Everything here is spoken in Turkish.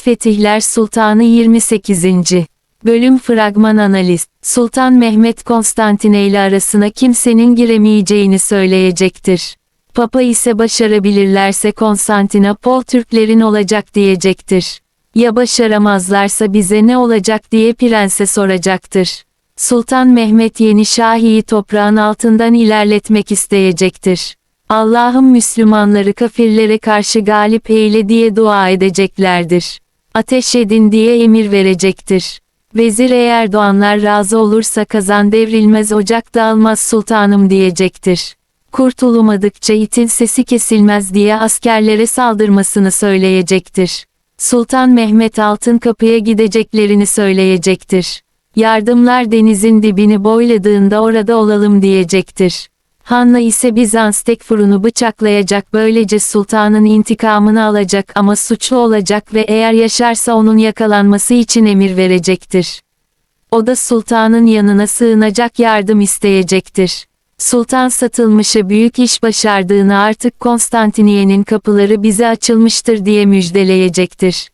Fetihler Sultanı 28. Bölüm Fragman Analiz Sultan Mehmet Konstantine ile arasına kimsenin giremeyeceğini söyleyecektir. Papa ise başarabilirlerse Konstantinopol Türklerin olacak diyecektir. Ya başaramazlarsa bize ne olacak diye prense soracaktır. Sultan Mehmet yeni Şahi'yi toprağın altından ilerletmek isteyecektir. Allah'ım Müslümanları kafirlere karşı galip eyle diye dua edeceklerdir. Ateş edin diye emir verecektir. Vezir eğer doğanlar razı olursa kazan devrilmez ocak dağılmaz sultanım diyecektir. Kurtulamadıkça itin sesi kesilmez diye askerlere saldırmasını söyleyecektir. Sultan Mehmet Altın Kapı'ya gideceklerini söyleyecektir. Yardımlar denizin dibini boyladığında orada olalım diyecektir. Hanna ise Bizans Tekfur'unu bıçaklayacak böylece sultanın intikamını alacak ama suçlu olacak ve eğer yaşarsa onun yakalanması için emir verecektir. O da sultanın yanına sığınacak yardım isteyecektir. Sultan satılmışa büyük iş başardığını artık Konstantiniye'nin kapıları bize açılmıştır diye müjdeleyecektir.